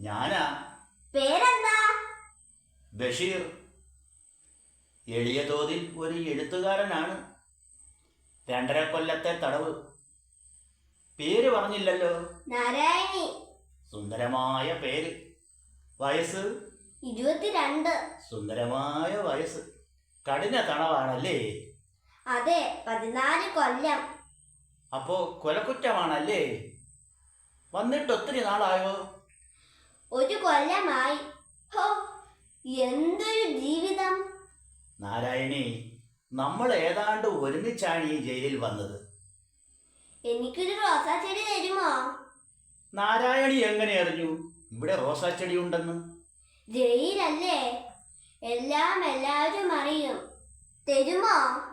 ഞാനാ? പേരെന്താ? ബഷീർ. എളിയ തോതിൽ ഒരു എഴുത്തുകാരനാണ്. രണ്ടര കൊല്ലത്തെ തടവ്. പേര് പറഞ്ഞില്ലല്ലോ. നാരായണി. സുന്ദരമായ പേര്. വയസ്സ്? ഇരുപത്തിരണ്ട്. സുന്ദരമായ വയസ്സ്. കഠിന തണവാണല്ലേ അതെ പതിനാല് കൊല്ലം. അപ്പോ കൊലക്കുറ്റമാണല്ലേ? വന്നിട്ട് ഒത്തിരി നാളായോ? ഒരു കൊല്ലമായി. ഹോ എന്തൊരു ജീവിതം. നാരായണി നമ്മൾ ഏതാണ്ട് ഒരുമിച്ചാണ് ഈ ജയിലിൽ വന്നത്. എനിക്കൊരു റോസാ ചെടി തരുമോ? നാരായണി എങ്ങനെ അറിഞ്ഞു? ഇവിടെ റോസാ ചെടി ഉണ്ടെന്ന്. ജയിലല്ലേ? എല്ലാം എല്ലാവരും അറിയും. തരുമോ?